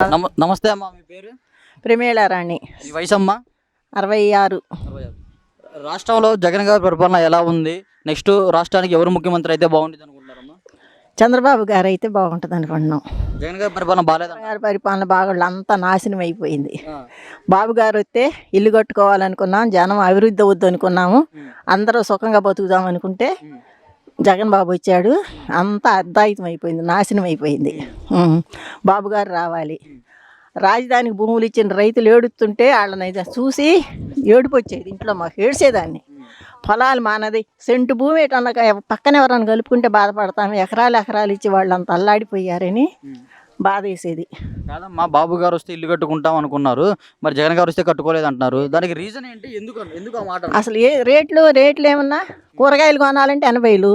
నమ నమస్తే అమ్మా మీ పేరు? ప్రమేళారాణి మీ వయసు అమ్మా అరవై ఆరు. రాష్ట్రంలో జగన్ గారి పరిపాలన ఎలా ఉంది? నెక్స్ట్ రాష్ట్రానికి ఎవరు ముఖ్యమంత్రి అయితే బాగుంటుంది అనుకుంటున్నారమ్మా? చంద్రబాబు గారు అయితే బాగుంటుంది అనుకుంటున్నాం. జగన్ గారి పరిపాలన బాగాలేదన్న గారి పరిపాలన బాగా అంతా నాశనం అయిపోయింది. బాబు గారు వస్తే ఇల్లు కట్టుకోవాలనుకున్నాం జనం అభివృద్ధి అవుద్దు అనుకున్నాము. అందరూ సుఖంగా బతుకుదాం అనుకుంటే జగన్ బాబు వచ్చాడు. అంతా అద్దాయితం అయిపోయింది నాశనం అయిపోయింది. బాబుగారు రావాలి. రాజధానికి భూములు ఇచ్చిన రైతులు ఏడుస్తుంటే వాళ్ళని చూసి ఏడుపు వచ్చేది ఇంట్లో మాకు ఏడ్చేదాన్ని. పొలాలు మానది. సెంటు భూమి ఏటన్నా పక్కన ఎవరైనా కలుపుకుంటే బాధపడతాము ఎకరాలు ఎకరాలు ఇచ్చి వాళ్ళంతా అల్లాడిపోయారని. బాధ వేసేది కాదమ్మా బాబు గారు వస్తే ఇల్లు కట్టుకుంటాం అనుకున్నారు. మరి జగన్ గారు వస్తే కట్టుకోలేదు అంటున్నారు దానికి రీజన్ ఏంటి? ఎందుకు ఎందుకు ఆ మాట? అసలు ఏ రేట్లు రేట్లు ఏమన్నా కూరగాయలు కొనాలంటే ఎనభైలు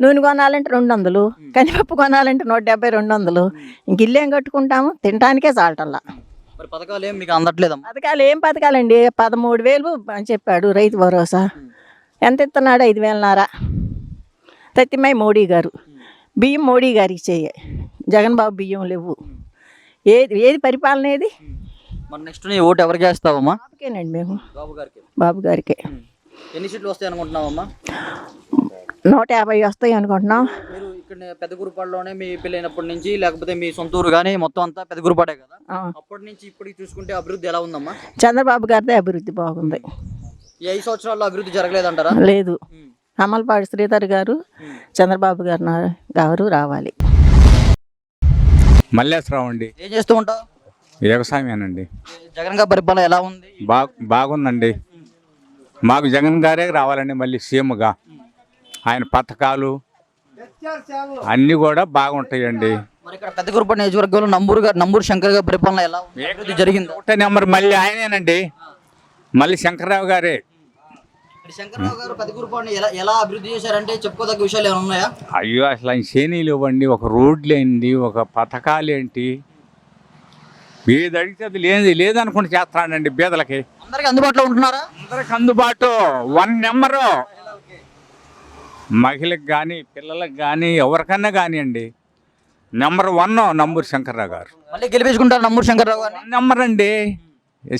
నూనె కొనాలంటే రెండు వందలు కందిపప్పు కొనాలంటే నూట డెబ్బై రెండు వందలు ఇంక ఇల్లు ఏం కట్టుకుంటాము? తినటానికే చాలటల్లా. మరి పథకాలు ఏం మీకు అందట్లేదమ్మా? పథకాలు ఏం పథకాలండి? పదమూడు వేలు అని చెప్పాడు రైతు భరోసా. ఎంత ఇస్తున్నాడు ఐదు వేలన్నర. తత్తిమై మోడీ గారు. బియ్యం మోడీ గారికి చెయ్యి జగన్ బాబు బియ్యం లేవు. ఏది ఏది పరిపాలన ఏది? మరి నెక్స్ట్ నీ ఓటు ఎవరికి వేస్తావమ్మా? బాబుకేనండి మేము. బాబు గారికి. బాబు గారికే. ఎన్ని సీట్లు వస్తాయి అనుకుంటున్నావమ్మా? నూట యాభై వస్తాయి అనుకుంటున్నాం. మీరు ఇక్కడ పెద్ద గురుపాడులోనే మీ పెళ్ళైనప్పటి నుంచి లేకపోతే మీ సొంత ఊరు కానీ మొత్తం అంతా పెద్ద గురుపాడే కదా. అప్పటి నుంచి ఇప్పటికి చూసుకుంటే అభివృద్ధి ఎలా ఉందమ్మా? చంద్రబాబు గారిదే అభివృద్ధి బాగుంది. ఈ ఐదు సంవత్సరాల్లో అభివృద్ధి జరగలేదంటారా? లేదు. అమలపాడు శ్రీధర్ గారు చంద్రబాబు గారు గారు రావాలి. మల్లేశ్వరం అండి. ఏం చేస్తూ ఉంటావు? వ్యవసాయమేనండి. జగన్ గారి పరిపాలన ఎలా ఉంది? బా బాగుందండి. మాకు జగన్ గారే రావాలండి మళ్ళీ సీఎంగా. ఆయన పథకాలు అన్నీ కూడా బాగుంటాయండి. మరి ఇక్కడ పెద్ద నియోజకవర్గంలో నంబూరు గారు నంబూరు శంకర్ గారి పరిపాలన ఎలా జరిగిందా? ఒకటే నెంబర్ మళ్ళీ ఆయనేనండి. మళ్ళీ శంకర్రావు గారే. శంకర్రావు గారు పెద్ద గురుపాడుని ఎలా ఎలా అభివృద్ధి చేశారంటే చెప్పుకోదగ్గ విషయాలు ఏమైనా ఉన్నాయా? అయ్యో అసలు ఆయన శ్రేణీలు ఇవ్వండి ఒక రోడ్లు ఏంటి ఒక పథకాలు ఏంటి? ఏది అడిగితే అది లేదు లేదనుకుంటే చేస్తాడండి బీదలకి అందరికి అందుబాటులో ఉంటున్నారా? అందరికి అందుబాటు వన్ నెంబరు. మహిళకి కానీ పిల్లలకు కానీ ఎవరికన్నా కానివ్వండి. నెంబర్ వన్ నంబూరు శంకర్రావు గారు. మళ్ళీ గెలిపించుకుంటారు నంబూరు శంకర్రావు వన్ నెంబర్ అండి.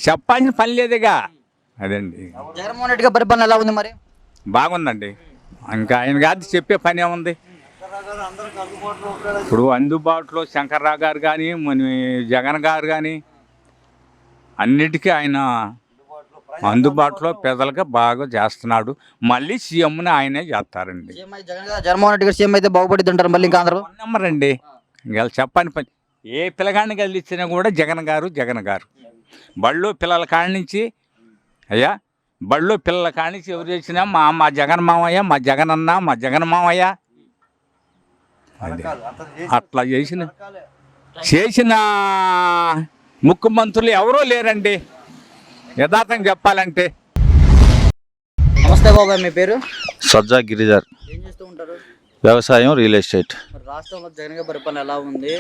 చెప్పాల్సిన పని లేదుగా. అదండి. జగన్మోహన్ రెడ్డి గారి పరిపాలన ఎలా ఉంది మరి? బాగుందండి. ఇంకా ఆయన కాదు చెప్పే పని ఏముంది? ఇప్పుడు అందుబాటులో శంకర్రావు గారు కానీ మన జగన్ గారు కానీ అన్నిటికీ ఆయన అందుబాటులో పెద్దలుగా బాగా చేస్తున్నాడు. మళ్ళీ సీఎంని ఆయనే చేస్తారండి. జగన్మోహన్ రెడ్డి గారు సీఎం అయితే బాగుపడిద్ది అంటారు మళ్ళీ ఇంకా అందరూ? వన్ నెంబర్ అండి ఇంకా చెప్పని పని. ఏ పిల్లగాడిని కదిలిచ్చినా కూడా జగన్ గారు జగన్ గారు. బళ్ళు పిల్లల కాడి నుంచి అయ్యా? బళ్ళు పిల్లల కాడి నుంచి ఎవరు చేసినా మా మా జగన్ మామయ్య మా జగన్ అన్న మా జగన్ మామయ్య. అట్లా చేసిన చేసిన ముఖ్యమంత్రులు ఎవరూ లేరండి. యథార్థం చెప్పాలంటే. నమస్తే బాబాయ్ మీ పేరు? సజ్జా గిరిధర్ ఏం చేస్తూ ఉంటారు? వ్యవసాయం రియల్ ఎస్టేట్. రాష్ట్రంలో జగన్ గారి పరిపాలన ఎలా ఉంది?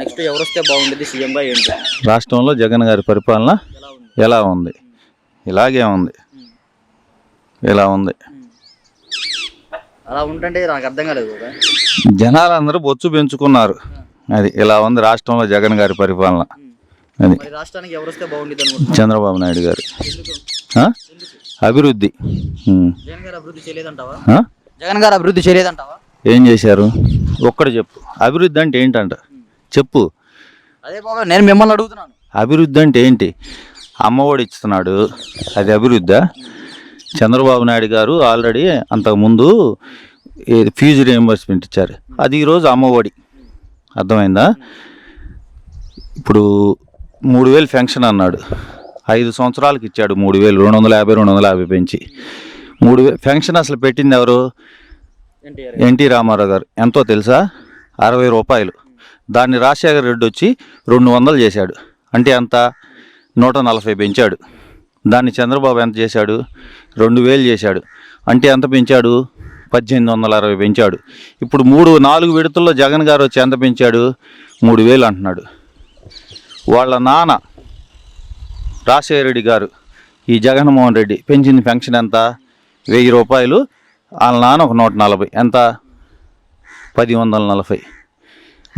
నెక్స్ట్ ఎవరు వస్తే బాగుండేది? సీఎంగా ఏంటి? రాష్ట్రంలో జగన్ గారి పరిపాలన ఎలా ఉంది? ఎలా ఉంది? ఇలాగే ఉంది. ఇలా ఉంది. అలా ఉంటుంటే నాకు అర్థం కాలేదు జనాలందరూ బొచ్చు పెంచుకున్నారు. అది ఇలా ఉంది రాష్ట్రంలో జగన్ గారి పరిపాలన. అది రాష్ట్రానికి ఎవరు వస్తే బాగుండేది చంద్రబాబు నాయుడు గారు? అభివృద్ధి. జగన్ గారు అభివృద్ధి చేయలేదంటావా? జగన్ గారు అభివృద్ధి చేయలేదంటావా? ఏం చేశారు? ఒక్కడు చెప్పు. అభివృద్ధి అంటే ఏంటంట? చెప్పు. అదే బాబాయ్ నేను మిమ్మల్ని అడుగుతున్నాను. అభివృద్ధి అంటే ఏంటి? అమ్మఒడి ఇస్తున్నాడు. అది అభివృద్ధి. చంద్రబాబు నాయుడు గారు ఆల్రెడీ అంతకుముందు ఫీజు రియంబర్స్మెంట్ ఇచ్చారు. అది ఈరోజు అమ్మఒడి అర్థమైందా? ఇప్పుడు మూడు వేలు ఫెన్షన్ అన్నాడు. ఐదు సంవత్సరాలకు ఇచ్చాడు మూడు వేలు. రెండు వందల యాభై రెండు వందల యాభై పెంచి. మూడు వేలు ఫెన్షన్ అసలు పెట్టింది ఎవరు? ఎన్టీ రామారావు గారు. ఎంతో తెలుసా? అరవై రూపాయలు. దాన్ని రాజశేఖర రెడ్డి వచ్చి రెండు వందలు చేశాడు. అంటే అంతా నూట నలభై పెంచాడు. దాన్ని చంద్రబాబు ఎంత చేశాడు? రెండు వేలు చేశాడు. అంటే ఎంత పెంచాడు? పద్దెనిమిది వందల అరవై పెంచాడు. ఇప్పుడు మూడు నాలుగు విడతల్లో జగన్ గారు వచ్చి ఎంత పెంచాడు? మూడు వేలు అంటున్నాడు. వాళ్ళ నాన్న రాజశేఖర రెడ్డి గారు ఈ జగన్మోహన్ రెడ్డి పెంచిన పెన్షన్ ఎంత? వెయ్యి రూపాయలు. వాళ్ళ నాన్న ఒక నూట నలభై. ఎంత? పది వందల నలభై.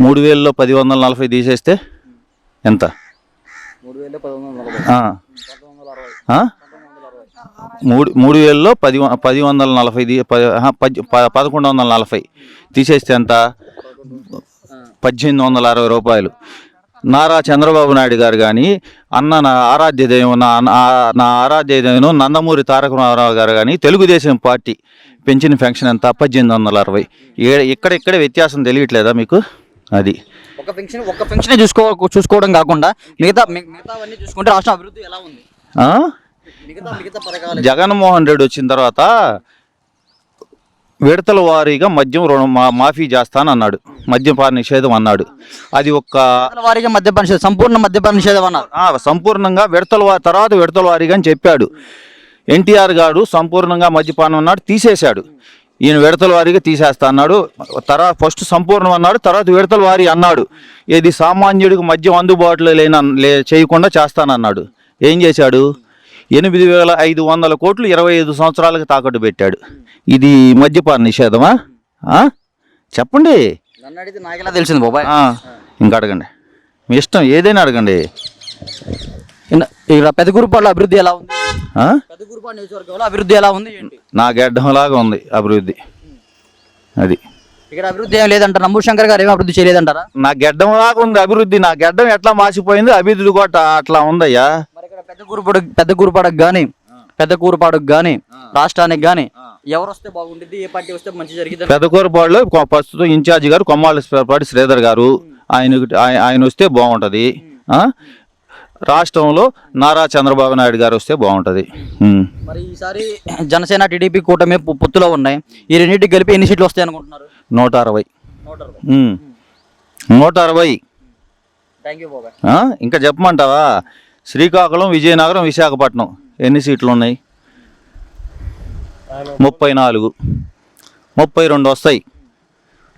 మూడు వేలలో పది వందల నలభై తీసేస్తే ఎంత? మూడు మూడు వేలలో పది పది వందల నలభై పదకొండు వందల నలభై. తీసేస్తే ఎంత? పద్దెనిమిది వందల అరవై రూపాయలు. నారా చంద్రబాబు నాయుడు గారు కానీ అన్న నా ఆరాధ్య దైవం నా నా- ఆరాధ్య దైవం నందమూరి తారక రామారావు గారు కానీ తెలుగుదేశం పార్టీ పెంచిన పెన్షన్ ఎంత? పద్దెనిమిది వందల అరవై. ఏ- ఇక్కడ ఇక్కడ వ్యత్యాసం తెలియట్లేదా మీకు? అది. ఒక పెన్షన్ ఒక పెన్షన్ చూసుకో చూసుకోవడం కాకుండా మిగతా మిగతావన్నీ చూసుకుంటే రాష్ట్రం అభివృద్ధి ఎలా ఉంది? ఆ? మిగతా మిగతా పథకాలు జగన్మోహన్ రెడ్డి వచ్చిన తర్వాత విడతల వారీగా మద్యం రుణం మాఫీ చేస్తాను అన్నాడు. మద్యపాన నిషేధం అన్నాడు. అది విడతల వారీగా మద్యపాన నిషేధం సంపూర్ణ మద్యపాన నిషేధం అన్నారు. సంపూర్ణంగా విడతల వారి తర్వాత విడతల వారీగా అని చెప్పాడు. ఎన్టీఆర్ గారు సంపూర్ణంగా మద్యపానం అన్నాడు తీసేశాడు. ఈయన విడతల వారీగా తీసేస్తా అన్నాడు. తర్వాత ఫస్ట్ సంపూర్ణం అన్నాడు తర్వాత విడతల వారి అన్నాడు. ఏది సామాన్యుడికి మద్యం అందుబాటులో లేన లే చేయకుండా చేస్తానన్నాడు. ఏం చేశాడు? ఎనిమిది వేల ఐదు వందల కోట్లు ఇరవై ఐదు సంవత్సరాలకు తాకట్టు పెట్టాడు. ఇది మద్యపాన నిషేధమా? చెప్పండి. నన్ను అడిగితే నాకెలా తెలిసింది బాబాయ్? ఇంకా అడగండి. మీ ఇష్టం ఏదైనా అడగండి. ఇక్కడ పెద్ద గురుపాడులో అభివృద్ధి ఎలా ఉంది? పెద్ద నియోజకవర్గంలో అభివృద్ధి ఎలా ఉంది ఏంటి? నా గడ్డంలాగా ఉంది అభివృద్ధి. అది. ఇక్కడ అభివృద్ధి ఏం లేదంటారు? నంబూరు శంకర్ గారు ఏం అభివృద్ధి చేయలేదంటారా? నా గడ్డంలాగా ఉంది అభివృద్ధి. నా గడ్డం ఎట్లా మాసిపోయింది? అభివృద్ధి కూడా అట్లా ఉందయ్యా. మరి ఇక్కడ పెద్ద గురుపాడు పెద్ద గురుపాడకు కానీ పెద్ద కూరపాడుకు కానీ రాష్ట్రానికి కానీ ఎవరు వస్తే బాగుంటుంది ఏ పార్టీ వస్తే మంచి జరిగింది పెదకూరపాడులో కొ- ప్రస్తుతం ఇన్ఛార్జి గారు కొమ్మాళ్ళపాటి శ్రీధర్ గారు. ఆయన ఆయ- ఆయన వస్తే బాగుంటుంది? రాష్ట్రంలో నారా చంద్రబాబు నాయుడు గారు వస్తే బాగుంటుంది. మరి ఈసారి జనసేన టీడీపీ కూటమి పొత్తులో ఉన్నాయి. ఈ రెండింటికి కలిపి ఎన్ని సీట్లు వస్తాయి అనుకుంటున్నారు? నూట అరవై. నూట అరవై? ఇంకా చెప్పమంటావా? శ్రీకాకుళం విజయనగరం విశాఖపట్నం ఎన్ని సీట్లు ఉన్నాయి? ముప్పై నాలుగు. ముప్పై రెండు వస్తాయి.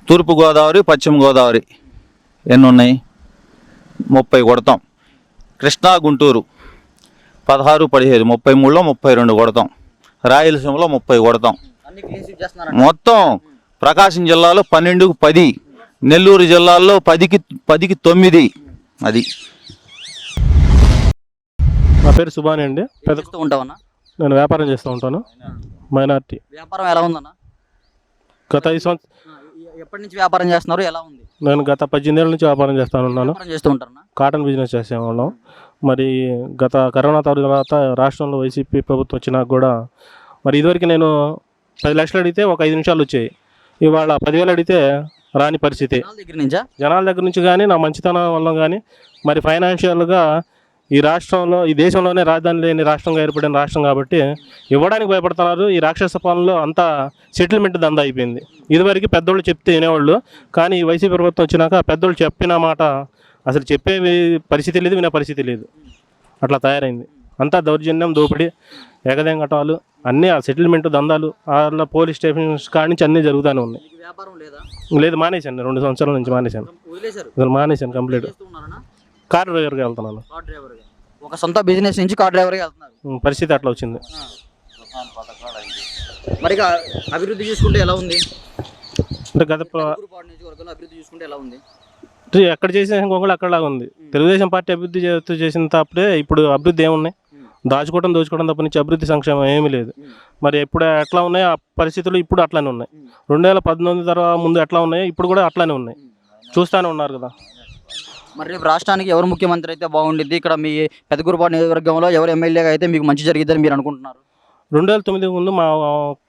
తూర్పు గోదావరి పశ్చిమ గోదావరి ఎన్ని ఉన్నాయి? ముప్పై కొడతాం. కృష్ణా గుంటూరు. పదహారు పదిహేడు ముప్పై మూడులో ముప్పై రెండు కొడతాం. రాయలసీమలో ముప్పై కొడతాం. మొత్తం ప్రకాశం జిల్లాలో పన్నెండుకు పది నెల్లూరు జిల్లాలో పదికి పదికి తొమ్మిది. అది. నా పేరు సుబాని అండి. పెద్ద చేస్తూ ఉంటావన్నా? నేను వ్యాపారం చేస్తూ ఉంటాను. మైనార్టీ. వ్యాపారం ఎలా ఉందన్న? గత ఐదు సంవత్సరం ఎప్పటి నుంచి వ్యాపారం చేస్తున్నారు? ఎలా ఉంది? నేను గత పద్దెనిమిది ఏళ్ళ నుంచి వ్యాపారం చేస్తాను ఉన్నాను. వ్యాపారం చేస్తూ ఉంటారన్నా కాటన్ బిజినెస్ చేసేవాళ్ళం. మరి గత కరోనా తర్వాత రాష్ట్రంలో వైసీపీ ప్రభుత్వం వచ్చినాక కూడా మరి ఇదివరకు నేను పది లక్షలు అడిగితే ఒక ఐదు నిమిషాలు వచ్చాయి. ఇవాళ పదివేలు అడిగితే రాని పరిస్థితి. జనాల దగ్గర నుంచి? కానీ నా మంచితనం వల్ల కానీ మరి ఫైనాన్షియల్గా ఈ రాష్ట్రంలో ఈ దేశంలోనే రాజధాని లేని రాష్ట్రంగా ఏర్పడిన రాష్ట్రం కాబట్టి ఇవ్వడానికి భయపడుతున్నారు. ఈ రాక్షస పాలనలో అంతా సెటిల్మెంట్ దందా అయిపోయింది. ఇదివరకు పెద్దోళ్ళు చెప్తే వినేవాళ్ళు కానీ ఈ వైసీపీ ప్రభుత్వం వచ్చినాక పెద్దోళ్ళు చెప్పిన మాట అసలు చెప్పే పరిస్థితి లేదు వినే పరిస్థితి లేదు. అట్లా తయారైంది. అంతా దౌర్జన్యం దోపిడీ ఎగదేం కట్టాలు అన్నీ ఆ సెటిల్మెంట్ దందాలు వాళ్ళ పోలీస్ స్టేషన్స్ కాడి నుంచి అన్నీ జరుగుతూనే ఉన్నాయి. లేదా? మానేశాను. రెండు సంవత్సరాల నుంచి మానేశాను. అసలు మానేశాను కంప్లీట్. కార్ డ్రైవర్గా వెళ్తున్నాను. కార్ ఒక సొంత బిజినెస్ నుంచి కార్ డ్రైవర్గా వెళ్తున్నారు. ఉమ్, పరిస్థితి అట్లా వచ్చింది. మరి ఇక అభివృద్ధి చూసుకుంటే ఎలా ఉంది? అంటే గత ప్ర- గురుపాడు నియోజకవర్గంలో అభివృద్ధి చూసుకుంటే ఎలా ఉంది? అంటే ఎక్కడ చేసిన ఇంకొకటి అక్కడలాగా ఉంది. తెలుగుదేశం పార్టీ అభివృద్ధి చేస్తూ చేసిన తప్పుడే ఇప్పుడు అభివృద్ధి ఏమున్నాయి? దాచుకోవడం దోచుకోవడం తప్ప నుంచి అభివృద్ధి సంక్షేమం ఏమీ లేదు. మరి ఎప్పుడు ఎట్లా ఉన్నాయో? ఆ పరిస్థితులు ఇప్పుడు అట్లానే ఉన్నాయి. రెండు వేల పద్దెనిమిది తర్వాత ముందు ఎట్లా ఉన్నాయో? ఇప్పుడు కూడా అట్లానే ఉన్నాయి. చూస్తానే ఉన్నారు కదా. మరి రేపు రాష్ట్రానికి ఎవరు ముఖ్యమంత్రి అయితే బాగుండిద్ది? ఇక్కడ మీ పెద్ద గురుపాడు నియోజకవర్గంలో ఎవరు ఎమ్మెల్యేగా అయితే మీకు మంచి జరిగిద్దని మీరు అనుకుంటున్నారు? రెండు వేల తొమ్మిది ముందు మా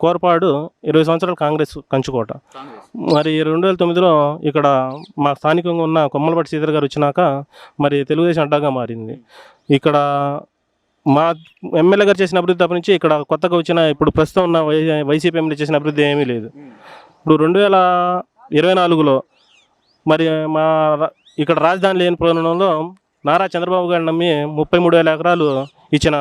కోరపాడు ఇరవై సంవత్సరాలు కాంగ్రెస్ కంచుకోట. మరి రెండు వేల తొమ్మిదిలో ఇక్కడ మా స్థానికంగా ఉన్న కొమ్మలపాటి శ్రీధర్ గారు వచ్చినాక మరి తెలుగుదేశం అడ్డాగా మారింది. ఇక్కడ మా ఎమ్మెల్యే గారు చేసిన అభివృద్ధి తప్ప నుంచి ఇక్కడ కొత్తగా వచ్చిన ఇప్పుడు ప్రస్తుతం ఉన్న వైసీపీ ఎమ్మెల్యే చేసిన అభివృద్ధి ఏమీ లేదు. ఇప్పుడు రెండు వేల ఇరవై నాలుగులో మరి మా ఇక్కడ రాజధాని లేని ప్రాంతంలో నారా చంద్రబాబు గారిని నమ్మి ముప్పై మూడు వేల ఎకరాలు ఇచ్చిన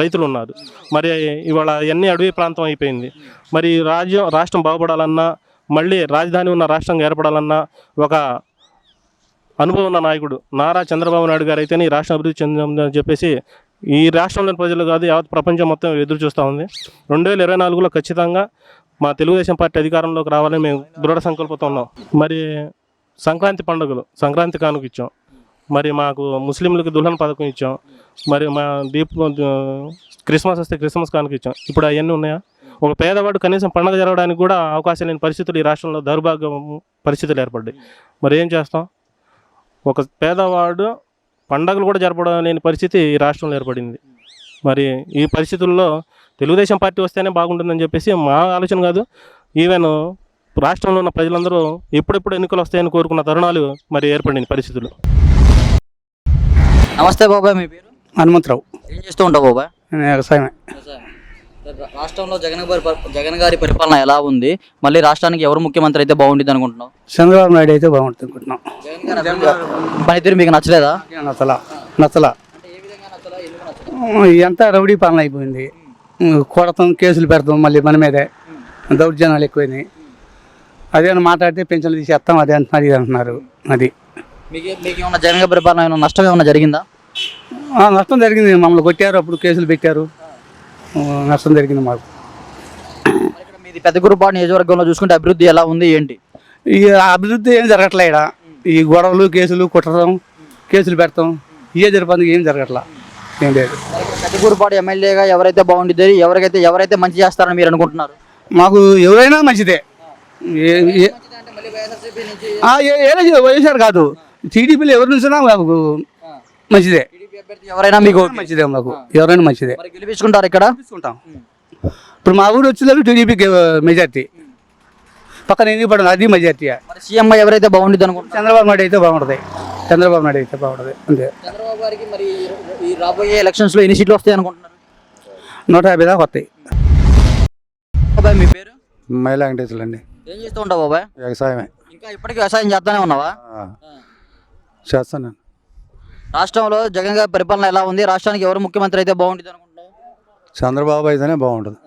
రైతులు ఉన్నారు. మరి ఇవాళ అన్ని అడవి ప్రాంతం అయిపోయింది? మరి రాజ్యం రాష్ట్రం బాగుపడాలన్నా మళ్ళీ రాజధాని ఉన్న రాష్ట్రంగా ఏర్పడాలన్నా ఒక అనుభవం ఉన్న నాయకుడు నారా చంద్రబాబు నాయుడు గారు అయితేనే ఈ రాష్ట్రం అభివృద్ధి చెందని చెప్పేసి ఈ రాష్ట్రంలోని ప్రజలు కాదు యావత్ ప్రపంచం మొత్తం ఎదురు చూస్తూ ఉంది. రెండు వేల ఇరవై నాలుగులో ఖచ్చితంగా మా తెలుగుదేశం పార్టీ అధికారంలోకి రావాలని మేము దృఢ సంకల్పంతో ఉన్నాం. మరి సంక్రాంతి పండుగలు సంక్రాంతి కానుక ఇచ్చాం. మరి మాకు ముస్లింలకు దుల్హన్ పథకం ఇచ్చాం. మరి మా దీప్ క్రిస్మస్ వస్తే క్రిస్మస్ కానుక ఇచ్చాం. ఇప్పుడు అవన్నీ ఉన్నాయా? ఒక పేదవాడు కనీసం పండుగ జరగడానికి కూడా అవకాశం లేని పరిస్థితులు ఈ రాష్ట్రంలో దౌర్భాగ్యం పరిస్థితులు ఏర్పడ్డాయి. మరి ఏం చేస్తాం? ఒక పేదవాడు పండగలు కూడా జరపడం లేని పరిస్థితి ఈ రాష్ట్రంలో ఏర్పడింది. మరి ఈ పరిస్థితుల్లో తెలుగుదేశం పార్టీ వస్తేనే బాగుంటుందని చెప్పేసి మా ఆలోచన కాదు. ఈవెన్ రాష్ట్రంలో ఉన్న ప్రజలందరూ ఎప్పుడెప్పుడు ఎన్నికలు వస్తాయని కోరుకున్న తరుణాలు మరి ఏర్పడిన పరిస్థితులు. నమస్తే బాబాయ్ మీ పేరు? హనుమంతరావు. ఏం చేస్తూ ఉంటావు బాబాయ్ నేను వ్యవసాయమే. రాష్ట్రంలో జగన్ గారి జగన్ గారి పరిపాలన ఎలా ఉంది? మళ్ళీ రాష్ట్రానికి ఎవరు ముఖ్యమంత్రి అయితే బాగుంటుంది అనుకుంటున్నావు? చంద్రబాబు నాయుడు అయితే బాగుంటుంది అనుకుంటున్నాం. జగన్ గారి పనితీరు మీకు నచ్చలేదా? నచ్చలా? నచ్చలా. ఎంత రౌడీ పాలన అయిపోయింది. కొడతాం కేసులు పెడతాం మళ్ళీ మన మీదే. దౌర్జన్యాలు ఎక్కువైనాయి. అదే మాట్లాడితే పెన్షన్లు తీసేస్తాం అదే అంటున్నారు ఇది అంటున్నారు. అది. మీకు మీకు జగన్ పరిపాలన ఏమైనా నష్టం ఏమైనా జరిగిందా? నష్టం జరిగింది. మమ్మల్ని కొట్టారు అప్పుడు కేసులు పెట్టారు. నష్టం జరిగింది మాకు. ఇక్కడ మీది పెద్ద గురుపాడు నియోజకవర్గంలో చూసుకుంటే అభివృద్ధి ఎలా ఉంది ఏంటి? ఈ అభివృద్ధి ఏం జరగట్లే ఈడ. ఈ గొడవలు కేసులు కుట్టడం కేసులు పెడతాం. ఇవే జరిపేందుకు ఏం జరగట్లా. ఏం లేదు. ఇక్కడ పెద్ద గురుపాడు ఎమ్మెల్యేగా ఎవరైతే బాగుంటుంది ఎవరికైతే ఎవరైతే మంచి చేస్తారని మీరు అనుకుంటున్నారు? మాకు ఎవరైనా మంచిదే. ఏదో వైఎస్ఆర్ కాదు. టీడీపీలో ఎవరు నుంచినా మాకు మంచిదే. ఎవరైనా మీకు. మంచిదే మాకు. ఎవరైనా మంచిదే. మరి గెలిపించుకుంటారు ఇక్కడ? తీసుకుంటాం ఇప్పుడు మా ఊరు వచ్చేదానికి టీడీపీకి మెజార్టీ. పక్కన ఎన్ని పడదు? అది మెజార్టీ. సీఎం ఎవరైతే బాగుంటుంది అనుకుంటున్నారు? చంద్రబాబు నాయుడు అయితే బాగుంటుంది. చంద్రబాబు నాయుడు అయితే బాగుంటుంది. అంతే. చంద్రబాబు గారికి మరి ఈ రాబోయే ఎలక్షన్స్లో ఎన్ని సీట్లు వస్తాయి అనుకుంటున్నారు? నూట యాభై దాకా వస్తాయి. మీ పేరు? మైలా వెంకటేశ్వరులు అండి ఏం చేస్తూ ఉంటావు బాబాయ్? వ్యవసాయమే. ఇంకా ఇప్పటికీ వ్యవసాయం చేస్తానే ఉన్నావా? చేస్తాను రాష్ట్రంలో జగన్ గారి పరిపాలన ఎలా ఉంది? రాష్ట్రానికి ఎవరు ముఖ్యమంత్రి అయితే బాగుంటుంది అనుకుంటున్నావు? చంద్రబాబు అయితేనే బాగుంటుంది.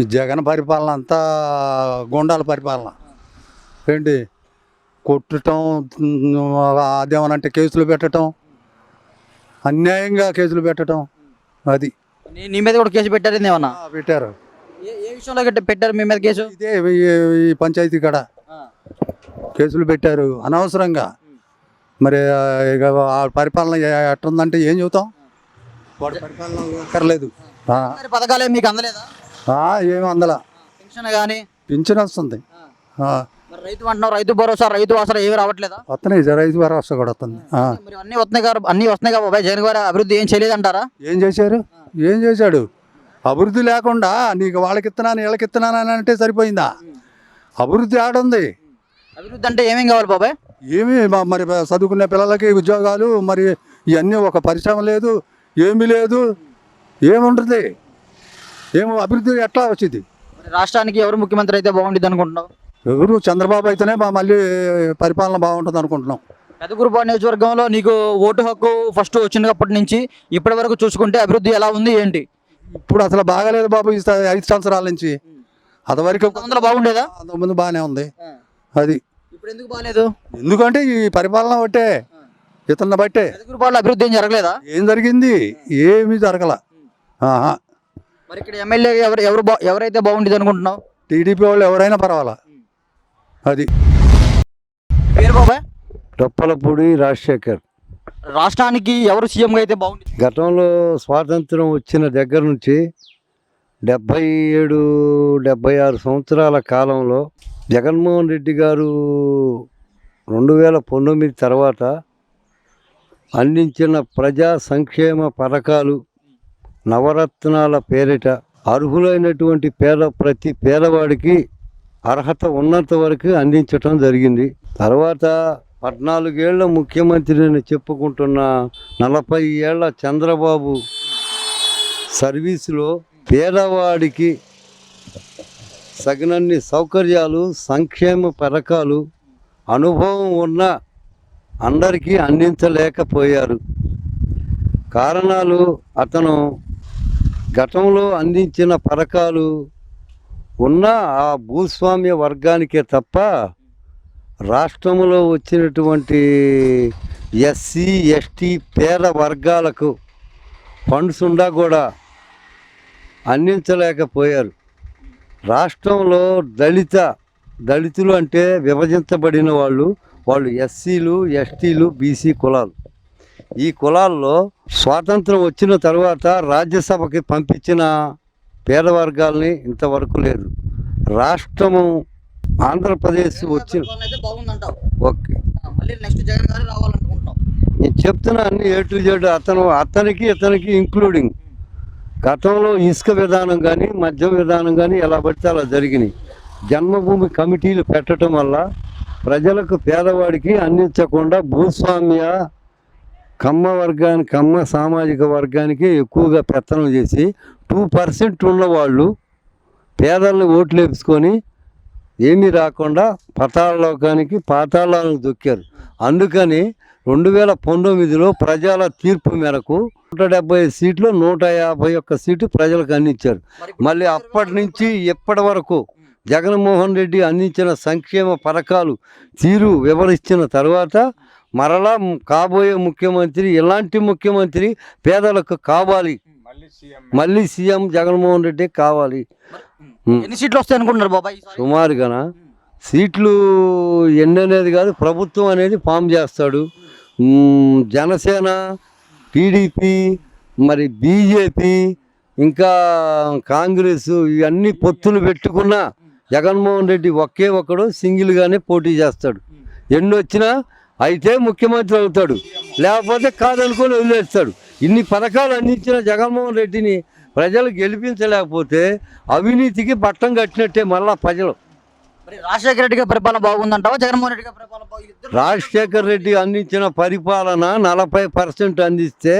ఈ జగన్ పరిపాలన అంతా గుండాల పరిపాలన. ఏంటి? కొట్టటం అదేమనంటే కేసులు పెట్టడం అన్యాయంగా కేసులు పెట్టడం అది. నీ మీద కూడా కేసు పెట్టారు ఏమన్నా? పెట్టారు. విషయంలో గట్టి పెట్టారు మీ మీద కేసు? ఇదే ఈ- పంచాయతీ కాడ కేసులు పెట్టారు అనవసరంగా. మరి ఆ, ఇక ఆ పరిపాలన ఎట్టుందంటే ఏం చెబుతాం వాడి పరిపాలన అక్కర్లేదు. మరి పథకాలే మీకు అందలేదా? ఏమి అందల. పెన్షన్ కానీ పింఛన్ వస్తుంది. మరి రైతు అంటున్నావు రైతు భరోసా రైతు ఆసరా ఏమి రావట్లేదా? వస్తున్నాయి ఐదు వారం వస్తా కూడా వస్తుంది. మరి అన్ని వస్తున్నాయి కదా అన్ని వస్తున్నాయి బాబాయ్. జగన్ గారు అభివృద్ధి ఏం చేయలేదంటారా? ఏం చేశారు? ఏం చేశాడు? అభివృద్ధి లేకుండా నీకు వాళ్ళకి ఇస్తున్నాను వీళ్ళకి ఇస్తున్నాను అని అంటే సరిపోయిందా? అభివృద్ధి ఆడుంది. అభివృద్ధి అంటే ఏమేం కావాలి బాబాయ్? ఏమి మరి చదువుకునే పిల్లలకి ఉద్యోగాలు మరి ఇవన్నీ ఒక పరిశ్రమ లేదు ఏమీ లేదు ఏముంటుంది? ఏమో అభివృద్ధి ఎట్లా వచ్చింది? రాష్ట్రానికి ఎవరు ముఖ్యమంత్రి అయితే బాగుంటుంది అనుకుంటున్నావు? ఎవరు? చంద్రబాబు అయితేనే మా మళ్ళీ పరిపాలన బాగుంటుంది అనుకుంటున్నాం. పెద్దగురుపాడు నియోజకవర్గంలో నీకు ఓటు హక్కు ఫస్ట్ వచ్చినప్పటి నుంచి ఇప్పటి వరకు చూసుకుంటే అభివృద్ధి ఎలా ఉంది ఏంటి? ఇప్పుడు అసలు బాగాలేదు బాబు ఈ స- ఐదు సంవత్సరాల నుంచి. అంతవరకు అందులో బాగుండేదా? అంతకుముందు బాగానే ఉంది. అది. ఇప్పుడు ఎందుకు బాగాలేదు? ఎందుకంటే ఈ పరిపాలన బట్టే. ఇతన్ని బట్టే అభివృద్ధి ఏం జరగలేదా? ఏం జరిగింది? ఏమీ జరగల. ఆహా. మరి ఇక్కడ ఎమ్మెల్యే ఎవరు ఎవరు బా- ఎవరైతే బాగుంటుంది అనుకుంటున్నావు? టీడీపీ వాళ్ళు ఎవరైనా పర్వాలా? అది. పేరు బాబాయ్? రొప్పలపూడి రాజశేఖర్. రాష్ట్రానికి ఎవరు సీఎంగా అయితే బాగుంది? గతంలో స్వాతంత్రం వచ్చిన దగ్గర నుంచి డెబ్భై ఏడు డెబ్భై ఆరు సంవత్సరాల కాలంలో జగన్మోహన్ రెడ్డి గారు రెండు వేల పంతొమ్మిది తర్వాత అందించిన ప్రజా సంక్షేమ పథకాలు నవరత్నాల పేరిట అర్హులైనటువంటి పేద ప్రతి పేదవాడికి అర్హత ఉన్నంత వరకు అందించటం జరిగింది. తర్వాత పద్నాలుగేళ్ళ ముఖ్యమంత్రిని చెప్పుకుంటున్న నలభై ఏళ్ళ చంద్రబాబు సర్వీసులో పేదవాడికి సగినన్ని సౌకర్యాలు సంక్షేమ పథకాలు అనుభవం ఉన్న అందరికీ అందించలేకపోయారు. కారణాలు అతను గతంలో అందించిన పథకాలు ఉన్న ఆ భూస్వామ్య వర్గానికే తప్ప రాష్ట్రంలో వచ్చినటువంటి ఎస్సీ ఎస్టీ పేద వర్గాలకు ఫండ్స్ ఉండా కూడా అందించలేకపోయారు. రాష్ట్రంలో దళిత దళితులు అంటే విభజించబడిన వాళ్ళు వాళ్ళు ఎస్సీలు ఎస్టీలు బీసీ కులాలు. ఈ కులాల్లో స్వాతంత్రం వచ్చిన తర్వాత రాజ్యసభకి పంపించిన పేద వర్గాల్ని ఇంతవరకు లేదు. రాష్ట్రము ఆంధ్రప్రదేశ్ బాగుందంటావు. ఓకే. నేను చెప్తున్నా అన్ని ఏ టు జెడ్ అతను అతనికి ఇతనికి ఇంక్లూడింగ్ గతంలో ఇసుక విధానం కానీ మద్యం విధానం కానీ ఎలా పడితే అలా జరిగినాయి. జన్మభూమి కమిటీలు పెట్టడం వల్ల ప్రజలకు పేదవాడికి అందించకుండా భూస్వామ్య కమ్మ వర్గానికి కమ్మ సామాజిక వర్గానికి ఎక్కువగా పెత్తనం చేసి టూ పర్సెంట్ ఉన్నవాళ్ళు పేదల్ని ఓట్లు వేసుకొని ఏమీ రాకుండా పతాళలోకానికి పాతాళాలకు దొక్కారు. అందుకని రెండు వేల పంతొమ్మిదిలో ప్రజల తీర్పు మేరకు నూట డెబ్బై సీట్లు నూట యాభై ఒక్క సీటు ప్రజలకు అందించారు. మళ్ళీ అప్పటి నుంచి ఎప్పటి వరకు జగన్మోహన్ రెడ్డి అందించిన సంక్షేమ పథకాలు తీరు వివరించిన తర్వాత మరలా కాబోయే ముఖ్యమంత్రి ఇలాంటి ముఖ్యమంత్రి పేదలకు కావాలి. మళ్ళీ సీఎం జగన్మోహన్ రెడ్డి కావాలి. ఎన్ని సీట్లు వస్తాయి అనుకుంటున్నారు బాబాయ్ ఈసారి? సుమారుగాన? సీట్లు ఎన్ని అనేది కాదు ప్రభుత్వం అనేది ఫామ్ చేస్తాడు. జనసేన టీడీపీ మరి బీజేపీ ఇంకా కాంగ్రెస్ ఇవన్నీ పొత్తులు పెట్టుకున్న జగన్మోహన్ రెడ్డి ఒకే ఒక్కడు సింగిల్గానే పోటీ చేస్తాడు. ఎన్ని వచ్చినా అయితే ముఖ్యమంత్రి అవుతాడు. లేకపోతే కాదనుకొని వదిలేస్తాడు. ఇన్ని పథకాలు అందించిన జగన్మోహన్ రెడ్డిని ప్రజలు గెలిపించలేకపోతే అవినీతికి పట్టం కట్టినట్టే మళ్ళా ప్రజలు. మరి రాజశేఖర రెడ్డి గారి పరిపాలన బాగుందంటావా? జగన్మోహన్ రెడ్డి గారి పరిపాలన బాగు ఇద్దరు రాజశేఖర్ రెడ్డి అందించిన పరిపాలన నలభై పర్సెంట్ అందిస్తే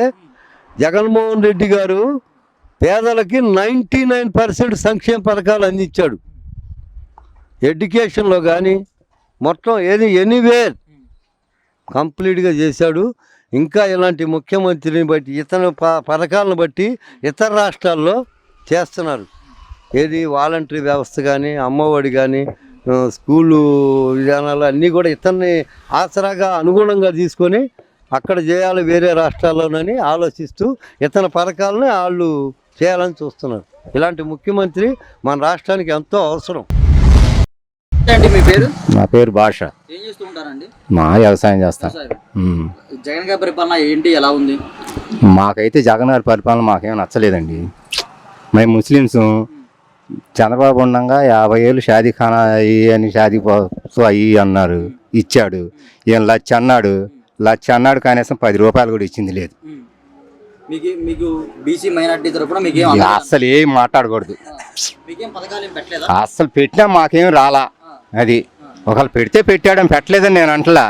జగన్మోహన్ రెడ్డి గారు పేదలకి నైంటీ నైన్ పర్సెంట్ సంక్షేమ పథకాలు అందించాడు. ఎడ్యుకేషన్లో కానీ మొత్తం ఏది ఎనీవేర్ కంప్లీట్గా చేశాడు. ఇంకా ఇలాంటి ముఖ్యమంత్రిని బట్టి ఇతను ప పథకాలను బట్టి ఇతర రాష్ట్రాల్లో చేస్తున్నారు. ఏది వాలంటరీ వ్యవస్థ కానీ అమ్మఒడి కానీ స్కూలు విధానాలు అన్నీ కూడా ఇతన్ని ఆసరాగా అనుగుణంగా తీసుకొని అక్కడ చేయాలి వేరే రాష్ట్రాల్లోనని ఆలోచిస్తూ ఇతని పథకాలని వాళ్ళు చేయాలని చూస్తున్నారు. ఇలాంటి ముఖ్యమంత్రి మన రాష్ట్రానికి ఎంతో అవసరం. మీ పేరు? నా పేరు భాష. ఏం చేస్తూ ఉంటారండి? మా వ్యవసాయం చేస్తాం. ఉమ్. జగన్ గారి పరిపాలన ఏంటి? ఎలా ఉంది? మాకైతే జగన్ గారి పరిపాలన మాకేం నచ్చలేదండి. మేము ముస్లిమ్స్. చంద్రబాబు ఉండగా యాభై ఏళ్ళు షాదీ ఖానా అయ్యి అని షాదీ బాక్స్ అయ్యి అన్నారు. ఇచ్చాడు. ఈయన లచ్చ అన్నాడు. లచ్చ అన్నాడు కనీసం పది రూపాయలు కూడా ఇచ్చింది లేదు. మీకు మీకు బీసీ మైనార్టీ తరపున మీకు ఏం ఇక అందలేదా? అస్సలు ఏం మాట్లాడకూడదు. మీకేం పథకాలు ఏం పెట్టలేదా? అస్సలు పెట్టినా మాకేం రాలా. అది ఒకళ్ళు పెడితే పెట్టాడని పెట్టలేదని నేను అంటలా.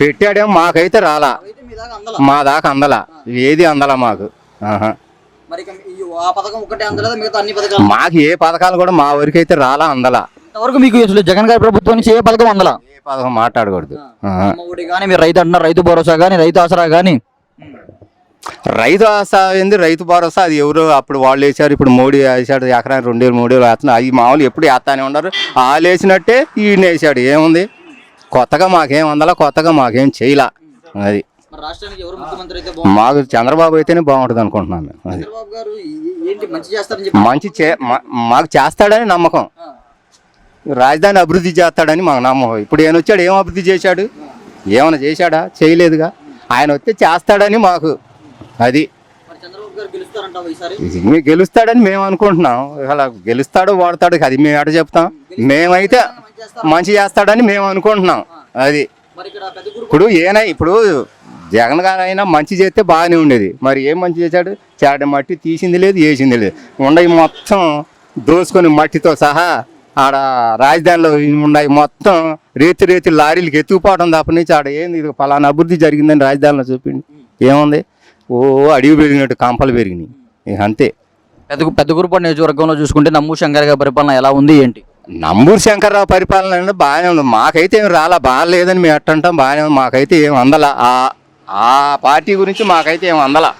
పెట్టాడేమో మాకైతే రాలా. మీ దాకా అందల? ఏది అందలా మాకు. మాకు ఏ పథకాలు కూడా మా వరకు అయితే రాలా అందలా. ఇంతవరకు మీకు అసలు జగన్ గారి ప్రభుత్వం నుంచి ఏ పథకం అందలా? ఏ పథకం మాట్లాడకూడదు. కానీ మీరు రైతు అంటున్నారు రైతు భరోసా కానీ రైతు ఆసరా కానీ రైతు ఆసా ఏంది? రైతు భరోసా అది ఎవరు అప్పుడు వాళ్ళు వేసారు ఇప్పుడు మోడీ వేసాడు ఎకరానికి రెండు వేలు మూడు వేలు వేస్తున్నారు. అవి మామూలు ఎప్పుడు వేస్తానే ఉన్నారు. వాళ్ళు వేసినట్టే ఈయన వేసాడు ఏముంది? కొత్తగా మాకేం అందలా కొత్తగా మాకేం చేయలా. అది. మాకు చంద్రబాబు అయితేనే బాగుంటుంది అనుకుంటున్నాను మేము. అది. మంచి చే మాకు చేస్తాడని నమ్మకం. రాజధాని అభివృద్ధి చేస్తాడని మాకు నమ్మకం. ఇప్పుడు ఈయన వచ్చాడు ఏం అభివృద్ధి చేశాడు? ఏమైనా చేశాడా? చేయలేదుగా. ఆయన వస్తే చేస్తాడని మాకు అది. గెలుస్తాడని మేము అనుకుంటున్నాం. అలా గెలుస్తాడో వాడతాడు అది మేము ఎట చెప్తాం? మేమైతే మంచి చేస్తాడని మేము అనుకుంటున్నాం. అది. ఇప్పుడు ఏనా ఇప్పుడు జగన్ గారు అయినా మంచి చేస్తే బాగానే ఉండేది. మరి ఏం మంచి చేశాడు? చాట మట్టి తీసింది లేదు వేసింది లేదు. ఉండయి మొత్తం దోసుకొని మట్టితో సహా ఆడ రాజధానిలో ఉన్నాయి మొత్తం రేతి రేతి లారీలకు ఎత్తుకుపోవడం తప్ప నుంచి ఆడ ఏంది ఇది? పలానా అభివృద్ధి జరిగిందని రాజధానిలో చూపిండి ఏముంది? ఓ అడిగి పెరిగినట్టు కంపలు పెరిగినాయి. అంతే. పెద్ద పెద్ద గురుపాడు నియోజకవర్గంలో చూసుకుంటే నమ్ము శంకర్ గారి పరిపాలన ఎలా ఉంది ఏంటి? నంబూరు శంకర్రావు పరిపాలన అనేది బాగానే ఉంది. మాకైతే ఏం రాలా బాగాలేదని మేము ఎట్టంటాం బాగానే ఉంది. మాకైతే ఏం అందలా. ఆ ఆ పార్టీ గురించి మాకైతే ఏం అందలా.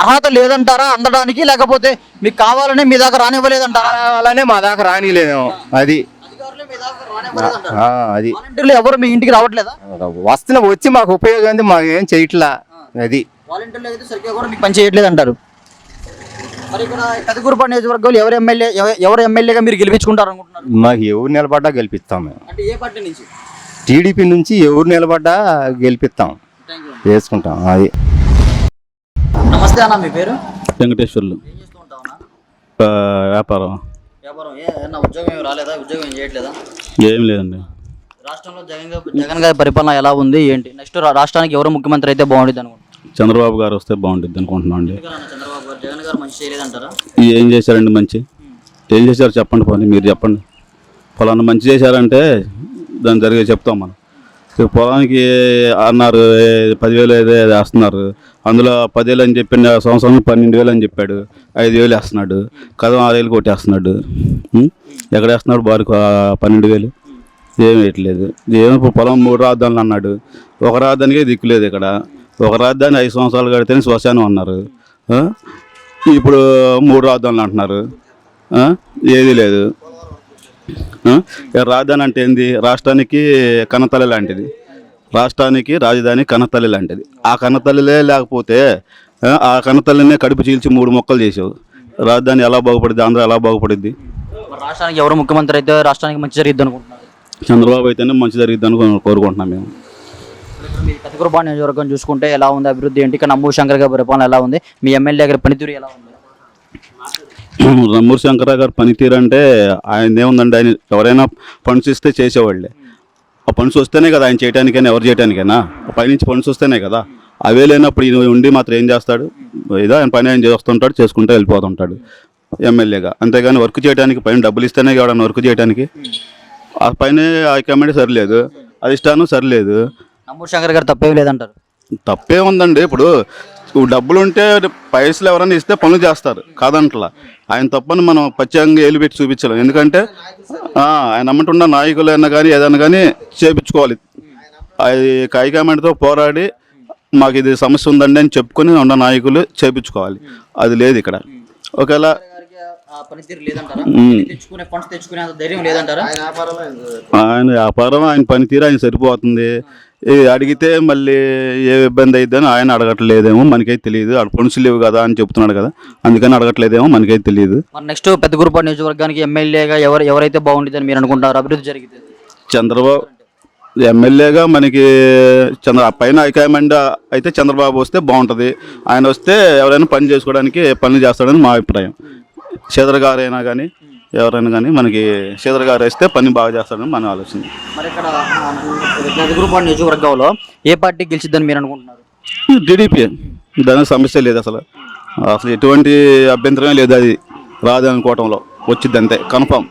అర్హత లేదంటారా అందడానికి? లేకపోతే మీకు కావాలనే మీ దాకా రానివ్వలేదంటారా? అలానే మా దాకా రానిలేదేమో అది. అది. ఎవరు మీ ఇంటికి రావట్లేదా? వస్తున్న వచ్చి మాకు ఉపయోగం మాకు ఏం చేయట్లా. అది. వాలంటీర్లు అయితే సరిగ్గా కూడా మీకు పని చేయట్లేదు అంటారు? మరి ఇక్కడ పెద్దగురుపాడు నియోజకవర్గంలో ఎవరు ఎమ్మెల్యే ఎవ- ఎవరు ఎమ్మెల్యేగా మీరు గెలిపించుకుంటారు అనుకుంటున్నారు? మాకు ఎవరు నిలబడ్డా గెలిపిస్తాం మేము. అంటే ఏ పార్టీ నుంచి? టీడీపీ నుంచి ఎవరు నిలబడ్డా గెలిపిస్తాం. వేసుకుంటాం అది. నమస్తే అన్న మీ పేరు? వెంకటేశ్వర్లు. ఏం చేస్తూ ఉంటావు అన్న? ఆ, వ్యాపారం. వ్యాపారం ఏ ఏమన్నా ఉద్యోగం ఏం రాలేదా? ఉద్యోగం ఏం చేయట్లేదా? ఏం లేదండి. రాష్ట్రంలో జగన్ గారి జగన్ గారి పరిపాలన ఎలా ఉంది? ఏంటి? నెక్స్ట్ రాష్ట్రానికి ఎవరు ముఖ్యమంత్రి అయితే బాగుంటుంది అనుకుంటున్నారు? చంద్రబాబు గారు వస్తే బాగుంటుంది అనుకుంటున్నాం అండి. ఏం చేశారండి మంచి? ఏం చేశారు చెప్పండి పోనీ మీరు చెప్పండి. పొలాన్ని మంచి చేశారంటే దాని జరిగే చెప్తాం మనం. పొలానికి అన్నారు పదివేలు ఏదో ఏదో వేస్తున్నారు. అందులో పదివేలు అని చెప్పిన సంవత్సరం పన్నెండు వేలు అని చెప్పాడు. ఐదు వేలు వేస్తున్నాడు. కదం ఆరు వేలు కొట్టేస్తున్నాడు? ఎక్కడ వేస్తున్నాడు బారికి పన్నెండు వేలు? ఏం వేయట్లేదు. ఏమో పొలం మూడు రాజధానులు అన్నాడు. ఒక రాజధానికే దిక్కులేదు ఇక్కడ. ఒక రాజధాని ఐదు సంవత్సరాలు కడితేనే శ్మశానం అన్నారు? ఇప్పుడు మూడు రాజధానులు అంటున్నారు? ఏది లేదు. రాజధాని అంటే ఏంది? రాష్ట్రానికి కన్నతల్లి లాంటిది. రాష్ట్రానికి రాజధాని కన్నతల్లి లాంటిది. ఆ కన్నతల్లిలే లేకపోతే ఆ, కన్నతల్లినే కడుపు చీల్చి మూడు మొక్కలు చేసావు. రాజధాని ఎలా బాగుపడుద్ది? ఆంధ్ర ఎలా బాగుపడుద్ది? మరి రాష్ట్రానికి ఎవరు ముఖ్యమంత్రి అయితే రాష్ట్రానికి మంచి జరిగిద్ది అనుకుంటున్నారు? చంద్రబాబు అయితేనే మంచి జరిగిద్ది అని కోరుకుంటున్నాం మేము. ఇప్పుడు మీ నియోజకవర్గం చూసుకుంటే ఎలా ఉంది? అభివృద్ధి ఏంటి? ఇక్కడ నమ్మూరు శంకర్ గారి పరిపాలన ఎలా ఉంది? మీ ఎమ్మెల్యే గారి పనితీరు ఎలా ఉంది? నమ్మూరు శంకర గారి పనితీరు అంటే ఆయన ఏముందండి? ఆయన ఎవరైనా ఫండ్స్ ఇస్తే చేసేవాళ్ళే. ఆ ఫండ్స్ వస్తేనే కదా ఆయన చేయడానికైనా ఎవరు చేయడానికైనా పైనుంచి ఫండ్స్ వస్తేనే కదా. అవే లేనప్పుడు ఈయన ఉండి మాత్రం ఏం చేస్తాడు? ఏదో ఆయన పని ఆయన చేస్తుంటాడు చేసుకుంటూ వెళ్ళిపోతుంటాడు ఎమ్మెల్యేగా. అంతేగాని వర్క్ చేయడానికి పైన డబ్బులు ఇస్తేనే ఎవడన్నా వర్క్ చేయడానికి ఆ పైన హైకమాండ్ సరిలేదు. అధిష్టానం సరిలేదు. నమ్మూ శంకర్ గారు తప్పేం లేదంటారు? తప్పే ఉందండి. ఇప్పుడు డబ్బులు ఉంటే పైసలు ఎవరైనా ఇస్తే పనులు చేస్తారు కాదంటలా. ఆయన తప్పని మనం ప్రత్యేకంగా ఏలు పెట్టి చూపించలేం. ఎందుకంటే ఆయన అమ్మంటున్న నాయకులైనా కానీ ఏదైనా కానీ చేపించుకోవాలి. అది హైకమాండ్తో పోరాడి మాకు ఇది సమస్య ఉందండి అని చెప్పుకొని ఉన్న నాయకులు చేపించుకోవాలి. అది లేదు ఇక్కడ. ఒకవేళ ఆయన వ్యాపారం ఆయన పనితీరు ఆయన సరిపోతుంది. అడిగితే మళ్ళీ ఏ ఇబ్బంది అయిద్దని ఆయన అడగట్లేదేమో మనకైతే తెలియదు. అక్కడ పనులు లేవు కదా అని చెప్తున్నాడు కదా. అందుకని అడగట్లేదేమో మనకైతే తెలియదు. మరి నెక్స్ట్ పెద్దగురుపాడు నియోజకవర్గానికి ఎమ్మెల్యేగా ఎవరు ఎవరైతే బాగుంటుందని మీరు అనుకుంటారు అభివృద్ధి జరిగితే? చంద్రబాబు ఎమ్మెల్యేగా మనకి చంద్ర పైన హైకమాండ్ అయితే చంద్రబాబు వస్తే బాగుంటుంది. ఆయన వస్తే ఎవరైనా పని చేసుకోవడానికి పనులు చేస్తాడని మా అభిప్రాయం. శ్రీధర్ గారు అయినా కానీ ఎవరైనా కానీ మనకి శ్రీధర్ గారు వేస్తే పని బాగా చేస్తాడని మన ఆలోచన మరి ఇక్కడ నియోజకవర్గంలో ఏ పార్టీ గెలిచిద్దని మీరు అనుకుంటున్నారు? టీడీపీ. దాని సమస్య లేదు అసలు. అసలు ఎటువంటి అభ్యంతరమే లేదు అది రాదు అనుకోవటంలో వచ్చింది అంతే కన్ఫామ్.